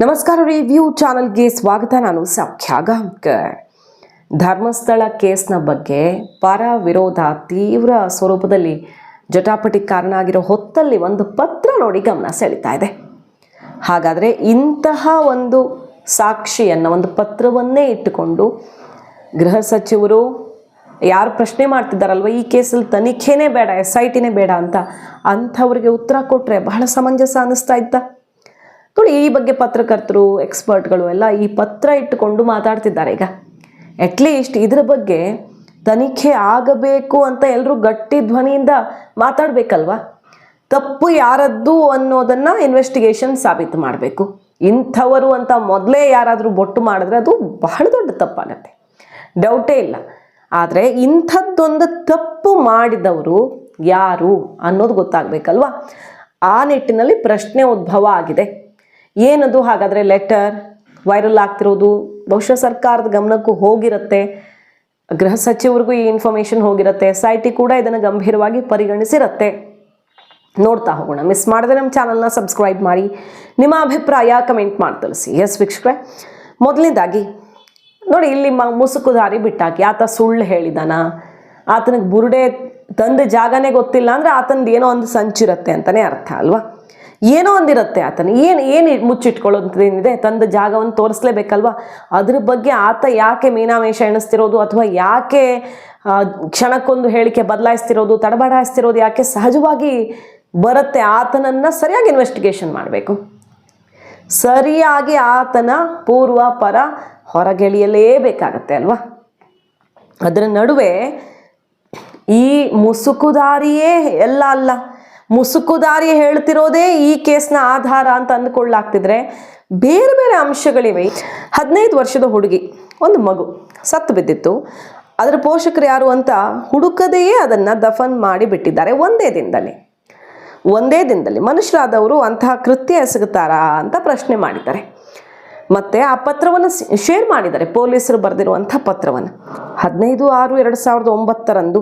ನಮಸ್ಕಾರ ರಿವ್ಯೂ ಚಾನಲ್ಗೆ ಸ್ವಾಗತ. ನಾನು ಸೌಖ್ಯ ಗಾಂಕರ್ ಧರ್ಮಸ್ಥಳ ಕೇಸ್ನ ಬಗ್ಗೆ ಪರ ವಿರೋಧ ತೀವ್ರ ಸ್ವರೂಪದಲ್ಲಿ ಜಟಾಪಟಿ ಕಾರಣ ಆಗಿರೋ ಹೊತ್ತಲ್ಲಿ ಒಂದು ಪತ್ರ ನೋಡಿ ಗಮನ ಸೆಳೀತಾ ಇದೆ. ಹಾಗಾದರೆ ಇಂತಹ ಒಂದು ಸಾಕ್ಷಿಯನ್ನು ಒಂದು ಪತ್ರವನ್ನೇ ಇಟ್ಟುಕೊಂಡು ಗೃಹ ಸಚಿವರು ಯಾರು ಪ್ರಶ್ನೆ ಮಾಡ್ತಿದ್ದಾರಲ್ವ, ಈ ಕೇಸಲ್ಲಿ ತನಿಖೆನೇ ಬೇಡ, ಎಸ್ ಐ ಟಿನೇ ಬೇಡ ಅಂತ ಅಂಥವ್ರಿಗೆ ಉತ್ತರ ಕೊಟ್ಟರೆ ಬಹಳ ಸಮಂಜಸ ಅನ್ನಿಸ್ತಾ ಇತ್ತ? ನೋಡಿ ಈ ಬಗ್ಗೆ ಪತ್ರಕರ್ತರು ಎಕ್ಸ್ಪರ್ಟ್ಗಳು ಎಲ್ಲ ಈ ಪತ್ರ ಇಟ್ಟುಕೊಂಡು ಮಾತಾಡ್ತಿದ್ದಾರೆ. ಈಗ ಅಟ್ಲೀಸ್ಟ್ ಇದರ ಬಗ್ಗೆ ತನಿಖೆ ಆಗಬೇಕು ಅಂತ ಎಲ್ಲರೂ ಗಟ್ಟಿ ಧ್ವನಿಯಿಂದ ಮಾತಾಡಬೇಕಲ್ವಾ? ತಪ್ಪು ಯಾರದ್ದು ಅನ್ನೋದನ್ನು ಇನ್ವೆಸ್ಟಿಗೇಷನ್ ಸಾಬೀತು ಮಾಡಬೇಕು. ಇಂಥವರು ಅಂತ ಮೊದಲೇ ಯಾರಾದರೂ ಬೊಟ್ಟು ಮಾಡಿದ್ರೆ ಅದು ಬಹಳ ದೊಡ್ಡ ತಪ್ಪಾಗತ್ತೆ ಡೌಟೇ ಇಲ್ಲ. ಆದರೆ ಇಂಥದ್ದೊಂದು ತಪ್ಪು ಮಾಡಿದವರು ಯಾರು ಅನ್ನೋದು ಗೊತ್ತಾಗಬೇಕಲ್ವಾ? ಆ ನಿಟ್ಟಿನಲ್ಲಿ ಪ್ರಶ್ನೆ ಉದ್ಭವ ಆಗಿದೆ. ಏನದು ಹಾಗಾದರೆ ಲೆಟರ್? ವೈರಲ್ ಆಗ್ತಿರೋದು? ಬಹುಶಃ ಸರ್ಕಾರದ ಗಮನಕ್ಕೂ ಹೋಗಿರುತ್ತೆ. ಗೃಹ ಸಚಿವರಿಗೂ ಈ ಇನ್ಫಾರ್ಮೇಶನ್ ಹೋಗಿರುತ್ತೆ. ಎಸ್ ಐ ಟಿ ಕೂಡ ಇದನ್ನು ಗಂಭೀರವಾಗಿ ಪರಿಗಣಿಸಿರುತ್ತೆ. ನೋಡ್ತಾ ಹೋಗೋಣ. ಮಿಸ್ ಮಾಡಿದ್ರೆ ನಮ್ಮ ಚಾನಲ್ನ ಸಬ್ಸ್ಕ್ರೈಬ್ ಮಾಡಿ. ನಿಮ್ಮ ಅಭಿಪ್ರಾಯ ಕಮೆಂಟ್ ಮಾಡಿ ತಿಳಿಸಿ. ಎಸ್ ವೀಕ್ಷಕರೇ. ಮೊದಲನೇದಾಗಿ, ನೋಡಿ, ಇಲ್ಲಿ ಮ ಮುಸುಕುದಾರಿ ಬಿಟ್ಟಾಕಿ. ಆತ ಸುಳ್ಳು ಹೇಳಿದಾನ. ಆತನಿಗೆ ಬುರುಡೆ ತಂದ ಜಾಗನೇ ಗೊತ್ತಿಲ್ಲ ಅಂದರೆ ಆತನದು ಏನೋ ಒಂದು ಸಂಚಿರುತ್ತೆ ಅಂತಲೇ ಅರ್ಥ, ಅಲ್ವಾ? ಏನೋ ಒಂದಿರುತ್ತೆ ಆತನ. ಏನು ಏನು ಮುಚ್ಚಿಟ್ಕೊಳ್ಳೋದೇನಿದೆ ತಂದ ಜಾಗವನ್ನು ತೋರಿಸ್ಲೇಬೇಕಲ್ವಾ? ಅದ್ರ ಬಗ್ಗೆ ಆತ ಯಾಕೆ ಮೀನಾಮೇಷ ಎಣಿಸ್ತಿರೋದು ಅಥವಾ ಯಾಕೆ ಕ್ಷಣಕ್ಕೊಂದು ಹೇಳಿಕೆ ಬದಲಾಯಿಸ್ತಿರೋದು ತಡಬಡಾಯಿಸ್ತಿರೋದು ಯಾಕೆ ಸಹಜವಾಗಿ ಬರುತ್ತೆ? ಆತನನ್ನು ಸರಿಯಾಗಿ ಇನ್ವೆಸ್ಟಿಗೇಷನ್ ಮಾಡಬೇಕು. ಸರಿಯಾಗಿ ಆತನ ಪೂರ್ವ ಪರ ಹೊರಗೆಳೆಯಲೇಬೇಕಾಗತ್ತೆ ಅಲ್ವಾ? ಅದರ ನಡುವೆ ಈ ಮುಸುಕುದಾರಿಯೇ ಎಲ್ಲ ಅಲ್ಲ. ಮುಸುಕುದಾರಿ ಹೇಳ್ತಿರೋದೇ ಈ ಕೇಸ್ನ ಆಧಾರ ಅಂತ ಅಂದ್ಕೊಳ್ಳಾಗ್ತಿದ್ರೆ ಬೇರೆ ಬೇರೆ ಅಂಶಗಳಿವೆ. ಹದಿನೈದು ವರ್ಷದ ಹುಡುಗಿ, ಒಂದು ಮಗು, ಸತ್ತು ಬಿದ್ದಿತ್ತು. ಅದರ ಪೋಷಕರು ಯಾರು ಅಂತ ಹುಡುಕದೆಯೇ ಅದನ್ನು ದಫನ್ ಮಾಡಿ ಬಿಟ್ಟಿದ್ದಾರೆ ಒಂದೇ ದಿನದಲ್ಲಿ. ಒಂದೇ ದಿನದಲ್ಲಿ ಮನುಷ್ಯರಾದವರು ಅಂತಹ ಕೃತ್ಯ ಎಸಗುತ್ತಾರಾ ಅಂತ ಪ್ರಶ್ನೆ ಮಾಡಿದ್ದಾರೆ. ಮತ್ತೆ ಆ ಪತ್ರವನ್ನು ಶೇರ್ ಮಾಡಿದ್ದಾರೆ. ಪೊಲೀಸರು ಬರೆದಿರುವಂಥ ಪತ್ರವನ್ನು. ಹದಿನೈದು ಆರು ಎರಡು ಸಾವಿರದ ಒಂಬತ್ತರಂದು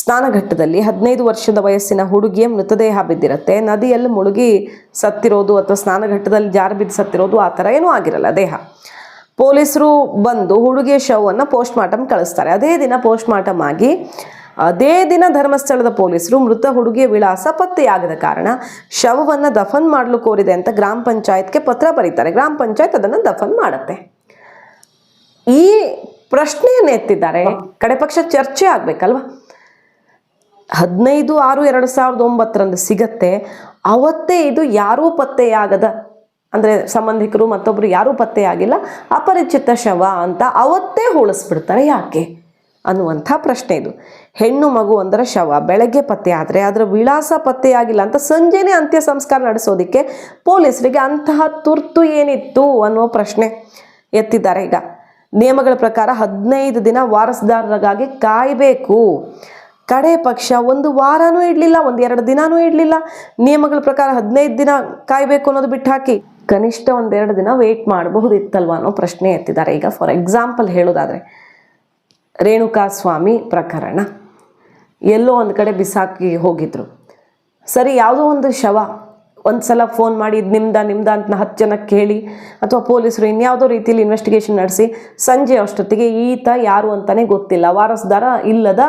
ಸ್ನಾನಘಟ್ಟದಲ್ಲಿ ಹದಿನೈದು ವರ್ಷದ ವಯಸ್ಸಿನ ಹುಡುಗಿಯ ಮೃತದೇಹ ಬಿದ್ದಿರುತ್ತೆ. ನದಿಯಲ್ಲಿ ಮುಳುಗಿ ಸತ್ತಿರೋದು ಅಥವಾ ಸ್ನಾನಘಟ್ಟದಲ್ಲಿ ಜಾರು ಬಿದ್ದು ಸತ್ತಿರೋದು ಆ ಥರ ಏನೂ ಆಗಿರಲ್ಲ ದೇಹ. ಪೊಲೀಸರು ಬಂದು ಹುಡುಗಿಯ ಶವವನ್ನು ಪೋಸ್ಟ್ ಮಾರ್ಟಮ್ ಕಳಿಸ್ತಾರೆ. ಅದೇ ದಿನ ಪೋಸ್ಟ್ ಮಾರ್ಟಮ್ ಆಗಿ, ಅದೇ ದಿನ ಧರ್ಮಸ್ಥಳದ ಪೊಲೀಸರು ಮೃತ ಹುಡುಗಿಯ ವಿಳಾಸ ಪತ್ತೆಯಾಗದ ಕಾರಣ ಶವವನ್ನು ದಫನ್ ಮಾಡಲು ಕೋರಿದೆ ಅಂತ ಗ್ರಾಮ ಪಂಚಾಯತ್ಗೆ ಪತ್ರ ಬರೀತಾರೆ. ಗ್ರಾಮ ಪಂಚಾಯತ್ ಅದನ್ನು ದಫನ್ ಮಾಡುತ್ತೆ. ಈ ಪ್ರಶ್ನೆಯನ್ನು ಎತ್ತಿದ್ದಾರೆ. ಕಡೆ ಪಕ್ಷ ಚರ್ಚೆ ಆಗ್ಬೇಕಲ್ವಾ? ಹದಿನೈದು ಆರು ಎರಡು ಸಾವಿರದ ಒಂಬತ್ತರಂದು ಸಿಗತ್ತೆ. ಅವತ್ತೇ ಇದು ಯಾರೂ ಪತ್ತೆಯಾಗದ, ಅಂದರೆ ಸಂಬಂಧಿಕರು ಮತ್ತೊಬ್ಬರು ಯಾರೂ ಪತ್ತೆಯಾಗಿಲ್ಲ, ಅಪರಿಚಿತ ಶವ ಅಂತ ಅವತ್ತೇ ಹೋಳಿಸ್ಬಿಡ್ತಾರೆ ಯಾಕೆ ಅನ್ನುವಂಥ ಪ್ರಶ್ನೆ ಇದು. ಹೆಣ್ಣು ಮಗು ಒಂದರ ಶವ, ಬೆಳಗ್ಗೆ ಪತ್ತೆ ಆದರೆ ಅದರ ವಿಳಾಸ ಪತ್ತೆಯಾಗಿಲ್ಲ ಅಂತ ಸಂಜೆನೆ ಅಂತ್ಯ ಸಂಸ್ಕಾರ ನಡೆಸೋದಕ್ಕೆ ಪೊಲೀಸರಿಗೆ ಅಂತಹ ತುರ್ತು ಏನಿತ್ತು ಅನ್ನುವ ಪ್ರಶ್ನೆ ಎತ್ತಿದ್ದಾರೆ. ಈಗ ನಿಯಮಗಳ ಪ್ರಕಾರ ಹದಿನೈದು ದಿನ ವಾರಸುದಾರರಿಗಾಗಿ ಕಾಯಬೇಕು. ಕಡೆ ಪಕ್ಷ ಒಂದು ವಾರನೂ ಇಡಲಿಲ್ಲ, ಒಂದು ಎರಡು ದಿನಾನೂ ಇಡಲಿಲ್ಲ. ನಿಯಮಗಳ ಪ್ರಕಾರ ಹದಿನೈದು ದಿನ ಕಾಯಬೇಕು ಅನ್ನೋದು ಬಿಟ್ಟು ಹಾಕಿ ಕನಿಷ್ಠ ಒಂದೆರಡು ದಿನ ವೆಯ್ಟ್ ಮಾಡಬಹುದಿತ್ತಲ್ವಾ ಅನ್ನೋ ಪ್ರಶ್ನೆ ಎತ್ತಿದ್ದಾರೆ. ಈಗ ಫಾರ್ ಎಕ್ಸಾಂಪಲ್ ಹೇಳೋದಾದ್ರೆ ರೇಣುಕಾ ಸ್ವಾಮಿ ಪ್ರಕರಣ. ಎಲ್ಲೋ ಒಂದು ಕಡೆ ಬಿಸಾಕಿ ಹೋಗಿದ್ರು. ಸರಿ, ಯಾವುದೋ ಒಂದು ಶವ ಒಂದು ಸಲ ಫೋನ್ ಮಾಡಿ ಇದು ನಿಮ್ದ ನಿಮ್ದ ಅಂತ ಹತ್ತು ಜನಕ್ಕೆ ಕೇಳಿ ಅಥವಾ ಪೊಲೀಸರು ಇನ್ಯಾವುದೋ ರೀತಿಯಲ್ಲಿ ಇನ್ವೆಸ್ಟಿಗೇಷನ್ ನಡೆಸಿ, ಸಂಜೆ ಅಷ್ಟೊತ್ತಿಗೆ ಈತ ಯಾರು ಅಂತಲೇ ಗೊತ್ತಿಲ್ಲ. ವಾರಸ್ದಾರ ಇಲ್ಲದ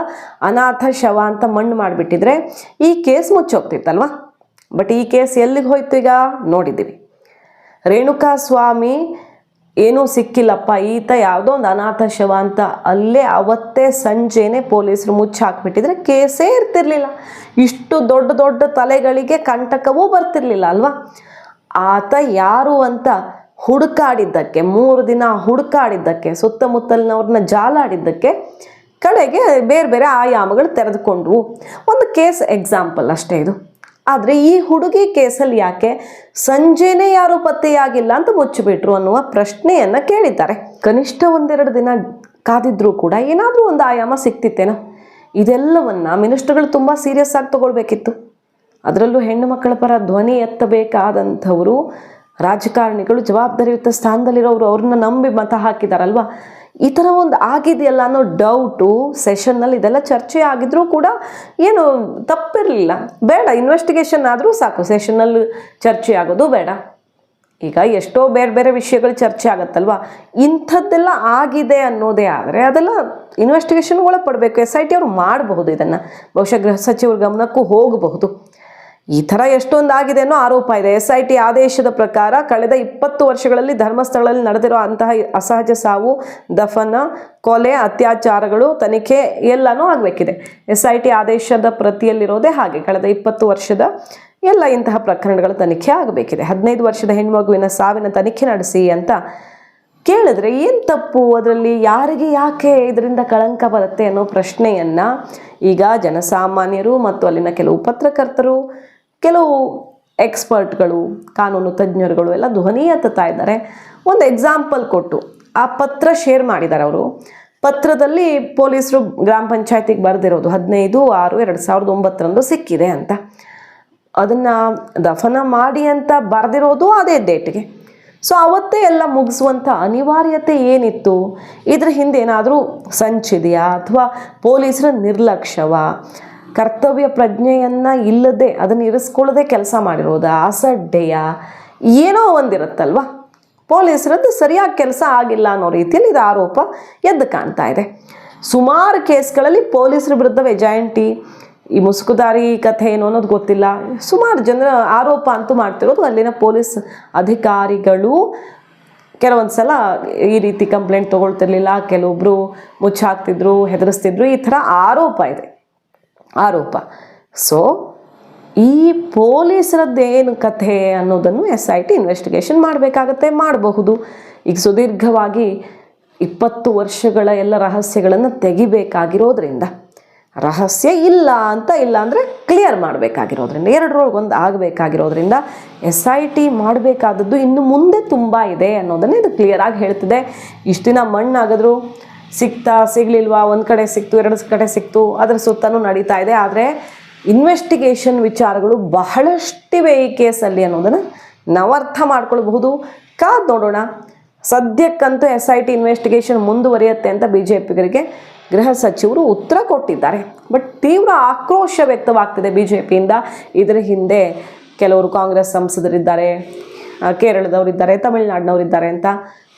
ಅನಾಥ ಶವ ಅಂತ ಮಣ್ಣು ಮಾಡಿಬಿಟ್ಟಿದ್ರೆ ಈ ಕೇಸ್ ಮುಚ್ಚೋಗ್ತಿತ್ತಲ್ವ? ಬಟ್ ಈ ಕೇಸ್ ಎಲ್ಲಿಗೆ ಹೋಯ್ತು ಈಗ? ನೋಡಿದ್ದೀವಿ. ರೇಣುಕಾ ಸ್ವಾಮಿ ಏನೂ ಸಿಕ್ಕಿಲ್ಲಪ್ಪ, ಈತ ಯಾವುದೋ ಒಂದು ಅನಾಥ ಶವ ಅಂತ ಅಲ್ಲೇ ಅವತ್ತೇ ಸಂಜೆನೆ ಪೊಲೀಸರು ಮುಚ್ಚಿ ಹಾಕ್ಬಿಟ್ಟಿದ್ರೆ ಕೇಸೇ ಇರ್ತಿರ್ಲಿಲ್ಲ. ಇಷ್ಟು ದೊಡ್ಡ ದೊಡ್ಡ ತಲೆಗಳಿಗೆ ಕಂಟಕವೂ ಬರ್ತಿರ್ಲಿಲ್ಲ ಅಲ್ವಾ? ಆತ ಯಾರು ಅಂತ ಹುಡುಕಾಡಿದ್ದಕ್ಕೆ, ಮೂರು ದಿನ ಹುಡುಕಾಡಿದ್ದಕ್ಕೆ, ಸುತ್ತಮುತ್ತಲಿನವ್ರನ್ನ ಜಾಲಾಡಿದ್ದಕ್ಕೆ ಕಡೆಗೆ ಬೇರೆ ಬೇರೆ ಆಯಾಮಗಳು ತೆರೆದುಕೊಂಡ್ವು. ಒಂದು ಕೇಸ್ ಎಕ್ಸಾಂಪಲ್ ಅಷ್ಟೇ ಇದು. ಆದರೆ ಈ ಹುಡುಗಿ ಕೇಸಲ್ಲಿ ಯಾಕೆ ಸಂಜೆನೇ ಯಾರೂ ಪತ್ತೆಯಾಗಿಲ್ಲ ಅಂತ ಮುಚ್ಚಿಬಿಟ್ರು ಅನ್ನುವ ಪ್ರಶ್ನೆಯನ್ನು ಕೇಳಿದ್ದಾರೆ. ಕನಿಷ್ಠ ಒಂದೆರಡು ದಿನ ಕಾದಿದ್ರೂ ಕೂಡ ಏನಾದರೂ ಒಂದು ಆಯಾಮ ಸಿಕ್ತಿತ್ತೇನೋ? ಇದೆಲ್ಲವನ್ನು ಮಿನಿಸ್ಟರ್ಗಳು ತುಂಬ ಸೀರಿಯಸ್ ಆಗಿ ತಗೊಳ್ಬೇಕಿತ್ತು. ಅದರಲ್ಲೂ ಹೆಣ್ಣು ಮಕ್ಕಳ ಪರ ಧ್ವನಿ ಎತ್ತಬೇಕಾದಂಥವರು ರಾಜಕಾರಣಿಗಳು ಜವಾಬ್ದಾರಿಯುತ ಸ್ಥಾನದಲ್ಲಿರೋರು ಅವ್ರನ್ನ ನಂಬಿ ಮತ ಹಾಕಿದಾರಲ್ವಾ? ಈ ಥರ ಒಂದು ಆಗಿದೆಯಲ್ಲ ಅನ್ನೋ ಡೌಟು ಸೆಷನ್ನಲ್ಲಿ ಇದೆಲ್ಲ ಚರ್ಚೆ ಆಗಿದ್ರೂ ಕೂಡ ಏನು ತಪ್ಪಿರಲಿಲ್ಲ. ಬೇಡ ಇನ್ವೆಸ್ಟಿಗೇಷನ್ ಆದರೂ ಸಾಕು. ಸೆಷನ್ನಲ್ಲಿ ಚರ್ಚೆ ಆಗೋದು ಬೇಡ. ಈಗ ಎಷ್ಟೋ ಬೇರೆ ಬೇರೆ ವಿಷಯಗಳು ಚರ್ಚೆ ಆಗುತ್ತಲ್ವಾ? ಇಂಥದ್ದೆಲ್ಲ ಆಗಿದೆ ಅನ್ನೋದೇ ಆದರೆ ಅದೆಲ್ಲ ಇನ್ವೆಸ್ಟಿಗೇಷನ್ ಒಳಪಡಬೇಕು. ಎಸ್ ಐ ಟಿ ಅವರು ಮಾಡಬಹುದು ಇದನ್ನು. ಬಹುಶಃ ಗೃಹ ಸಚಿವರ ಗಮನಕ್ಕೂ ಹೋಗಬಹುದು. ಈ ಥರ ಎಷ್ಟೊಂದು ಆಗಿದೆ ಅನ್ನೋ ಆರೋಪ ಇದೆ. ಎಸ್ ಐ ಟಿ ಆದೇಶದ ಪ್ರಕಾರ ಕಳೆದ ಇಪ್ಪತ್ತು ವರ್ಷಗಳಲ್ಲಿ ಧರ್ಮಸ್ಥಳದಲ್ಲಿ ನಡೆದಿರೋ ಅಂತಹ ಅಸಹಜ ಸಾವು, ದಫನ, ಕೊಲೆ, ಅತ್ಯಾಚಾರಗಳು ತನಿಖೆ ಎಲ್ಲನೂ ಆಗಬೇಕಿದೆ. ಎಸ್ ಐ ಟಿ ಆದೇಶದ ಪ್ರತಿಯಲ್ಲಿರೋದೇ ಹಾಗೆ. ಕಳೆದ ಇಪ್ಪತ್ತು ವರ್ಷದ ಎಲ್ಲ ಇಂತಹ ಪ್ರಕರಣಗಳ ತನಿಖೆ ಆಗಬೇಕಿದೆ. ಹದಿನೈದು ವರ್ಷದ ಹೆಣ್ಮಗುವಿನ ಸಾವಿನ ತನಿಖೆ ನಡೆಸಿ ಅಂತ ಕೇಳಿದ್ರೆ ಏನು ತಪ್ಪು? ಅದರಲ್ಲಿ ಯಾರಿಗೆ ಯಾಕೆ ಇದರಿಂದ ಕಳಂಕ ಬರುತ್ತೆ ಅನ್ನೋ ಪ್ರಶ್ನೆಯನ್ನು ಈಗ ಜನಸಾಮಾನ್ಯರು ಮತ್ತು ಅಲ್ಲಿನ ಕೆಲವು ಪತ್ರಕರ್ತರು ಕೆಲವು ಎಕ್ಸ್ಪರ್ಟ್ಗಳು ಕಾನೂನು ತಜ್ಞರುಗಳು ಎಲ್ಲ ಧ್ವನಿ ಎತ್ತುತ್ತಾ ಇದ್ದಾರೆ. ಒಂದು ಎಕ್ಸಾಂಪಲ್ ಕೊಟ್ಟು, ಆ ಪತ್ರ ಶೇರ್ ಮಾಡಿದ್ದಾರೆ ಅವರು. ಪತ್ರದಲ್ಲಿ ಪೊಲೀಸರು ಗ್ರಾಮ ಪಂಚಾಯತಿಗೆ ಬರೆದಿರೋದು ಹದಿನೈದು ಆರು ಎರಡು ಸಾವಿರದ ಒಂಬತ್ತರಂದು ಸಿಕ್ಕಿದೆ ಅಂತ. ಅದನ್ನು ದಫನ ಮಾಡಿ ಅಂತ ಬರೆದಿರೋದು ಅದೇ ಡೇಟ್ಗೆ ಸೊ ಅವತ್ತೇ ಎಲ್ಲ ಮುಗಿಸುವಂಥ ಅನಿವಾರ್ಯತೆ ಏನಿತ್ತು? ಇದ್ರ ಹಿಂದೆ ಏನಾದರೂ ಸಂಚಿದೆಯಾ? ಅಥವಾ ಪೊಲೀಸರ ನಿರ್ಲಕ್ಷ್ಯವ? ಕರ್ತವ್ಯ ಪ್ರಜ್ಞೆಯನ್ನು ಇಲ್ಲದೆ ಅದನ್ನು ಇರಿಸ್ಕೊಳ್ಳದೆ ಕೆಲಸ ಮಾಡಿರೋದು ಅಸಡ್ಡೆಯ ಏನೋ ಒಂದಿರುತ್ತಲ್ವ? ಪೊಲೀಸರದ್ದು ಸರಿಯಾಗಿ ಕೆಲಸ ಆಗಿಲ್ಲ ಅನ್ನೋ ರೀತಿಯಲ್ಲಿ ಇದು ಆರೋಪ ಎದ್ದು ಕಾಣ್ತಾ ಇದೆ. ಸುಮಾರು ಕೇಸ್ಗಳಲ್ಲಿ ಪೊಲೀಸರ ವಿರುದ್ಧ ಜಯಂಟಿ ಈ ಮುಸುಕುದಾರಿ ಕಥೆ ಏನು ಅನ್ನೋದು ಗೊತ್ತಿಲ್ಲ. ಸುಮಾರು ಜನರ ಆರೋಪ ಅಂತೂ ಮಾಡ್ತಿರೋದು ಅಲ್ಲಿನ ಪೊಲೀಸ್ ಅಧಿಕಾರಿಗಳು. ಕೆಲವೊಂದು ಸಲ ಈ ರೀತಿ ಕಂಪ್ಲೇಂಟ್ ತೊಗೊಳ್ತಿರ್ಲಿಲ್ಲ ಕೆಲವೊಬ್ಬರು ಮುಚ್ಚಾಕ್ತಿದ್ರು, ಹೆದರಿಸ್ತಿದ್ರು, ಈ ಥರ ಆರೋಪ ಇದೆ. ಆರೋಪ. ಸೊ ಈ ಪೊಲೀಸರದ್ದೇನು ಕಥೆ ಅನ್ನೋದನ್ನು ಎಸ್ ಐ ಟಿ ಇನ್ವೆಸ್ಟಿಗೇಷನ್ ಮಾಡಬೇಕಾಗತ್ತೆ, ಮಾಡಬಹುದು. ಈಗ ಸುದೀರ್ಘವಾಗಿ ಇಪ್ಪತ್ತು ವರ್ಷಗಳ ಎಲ್ಲ ರಹಸ್ಯಗಳನ್ನು ತೆಗಿಬೇಕಾಗಿರೋದ್ರಿಂದ, ರಹಸ್ಯ ಇಲ್ಲ ಅಂತ ಇಲ್ಲ ಅಂದರೆ ಕ್ಲಿಯರ್ ಮಾಡಬೇಕಾಗಿರೋದ್ರಿಂದ ಎರಡರೊಳಗೆ ಒಂದು ಆಗಬೇಕಾಗಿರೋದ್ರಿಂದ ಎಸ್ ಐ ಟಿ ಮಾಡಬೇಕಾದದ್ದು ಇನ್ನು ಮುಂದೆ ತುಂಬ ಇದೆ ಅನ್ನೋದನ್ನೇ ಇದು ಕ್ಲಿಯರಾಗಿ ಹೇಳ್ತಿದೆ. ಇಷ್ಟು ದಿನ ಮಣ್ಣಾಗಿದ್ರು ಸಿಗ್ತಾ ಸಿಗ್ಲಿಲ್ವಾ? ಒಂದು ಕಡೆ ಸಿಕ್ತು, ಎರಡು ಕಡೆ ಸಿಕ್ತು. ಅದರ ಸುತ್ತಲೂ ನಡೀತಾ ಇದೆ. ಆದರೆ ಇನ್ವೆಸ್ಟಿಗೇಷನ್ ವಿಚಾರಗಳು ಬಹಳಷ್ಟಿವೆ ಈ ಕೇಸಲ್ಲಿ ಅನ್ನೋದನ್ನು ನಾವು ಅರ್ಥ ಮಾಡ್ಕೊಳ್ಬಹುದು. ಕಾದ್ ನೋಡೋಣ. ಸದ್ಯಕ್ಕಂತೂ ಎಸ್ ಐ ಟಿ ಇನ್ವೆಸ್ಟಿಗೇಷನ್ ಮುಂದುವರಿಯುತ್ತೆ ಅಂತ ಬಿ ಜೆ ಪಿಗರಿಗೆ ಗೃಹ ಸಚಿವರು ಉತ್ತರ ಕೊಟ್ಟಿದ್ದಾರೆ. ಬಟ್ ತೀವ್ರ ಆಕ್ರೋಶ ವ್ಯಕ್ತವಾಗ್ತಿದೆ ಬಿ ಜೆ ಪಿಯಿಂದ ಇದರ ಹಿಂದೆ ಕೆಲವರು ಕಾಂಗ್ರೆಸ್ ಸಂಸದರಿದ್ದಾರೆ ಕೇರಳದವರಿದ್ದಾರೆ, ತಮಿಳುನಾಡಿನವರಿದ್ದಾರೆ ಅಂತ.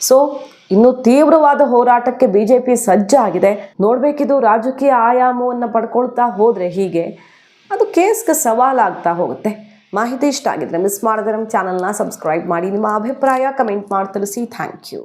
ಸೊ ಇನ್ನು ತೀವ್ರವಾದ ಹೋರಾಟಕ್ಕೆ ಬಿಜೆಪಿ ಸಜ್ಜಾಗಿದೆ. ನೋಡಬೇಕಿದು ರಾಜಕೀಯ ಆಯಾಮವನ್ನು ಪಡ್ಕೊಳ್ತಾ ಹೋದರೆ ಹೀಗೆ? ಅದು ಕೇಸ್ಗೆ ಸವಾಲಾಗ್ತಾ ಹೋಗುತ್ತೆ. ಮಾಹಿತಿ ಇಷ್ಟ ಆಗಿದ್ರೆ ಮಿಸ್ ಮಾಡಿದ್ರೆ ನಮ್ಮ ಚಾನಲ್ನ ಸಬ್ಸ್ಕ್ರೈಬ್ ಮಾಡಿ. ನಿಮ್ಮ ಅಭಿಪ್ರಾಯ ಕಮೆಂಟ್ ಮಾಡಿ ತಿಳಿಸಿ ಥ್ಯಾಂಕ್ ಯು